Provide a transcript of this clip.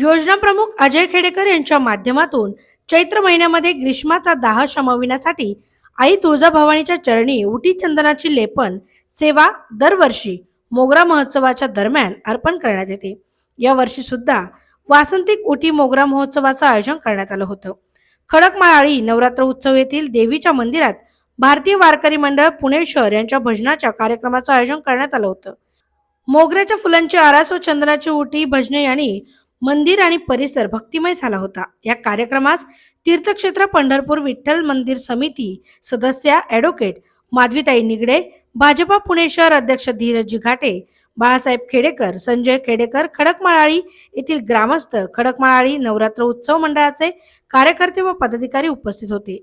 योजना प्रमुख अजय खेडेकर यांच्या माध्यमातून चैत्र महिन्यामध्ये ग्रीष्माचा दाह शमविण्यासाठी आई तुळजाभवानीच्या चरणी उटी चंदनाची लेपन सेवा दरवर्षी मोगरा महोत्सवाच्या दरम्यान अर्पण करण्यात येते. या वर्षी सुद्धा वासंतिक उटी मोगरा महोत्सवाचं आयोजन करण्यात आलं होतं. खडकमाळाळी नवरात्र उत्सव येथील देवीच्या मंदिरात भारतीय वारकरी मंडळ पुणे शहर यांच्या भजनाच्या कार्यक्रमाचं आयोजन करण्यात आलं होतं. मोगऱ्याच्या फुलांची आरास व चंदनाची उटी भजने यांनी मंदिर आणि परिसर भक्तिमय झाला होता. या कार्यक्रमास तीर्थक्षेत्र पंढरपूर विठ्ठल मंदिर समिती सदस्या ॲडव्होकेट माधवीताई निगडे भाजपा पुणे शहर अध्यक्ष धीरजी घाटे बाळासाहेब खेडेकर संजय खेडेकर खडकमाळाळी येथील ग्रामस्थ खडकमाळाळी नवरात्र उत्सव मंडळाचे कार्यकर्ते व पदाधिकारी उपस्थित होते.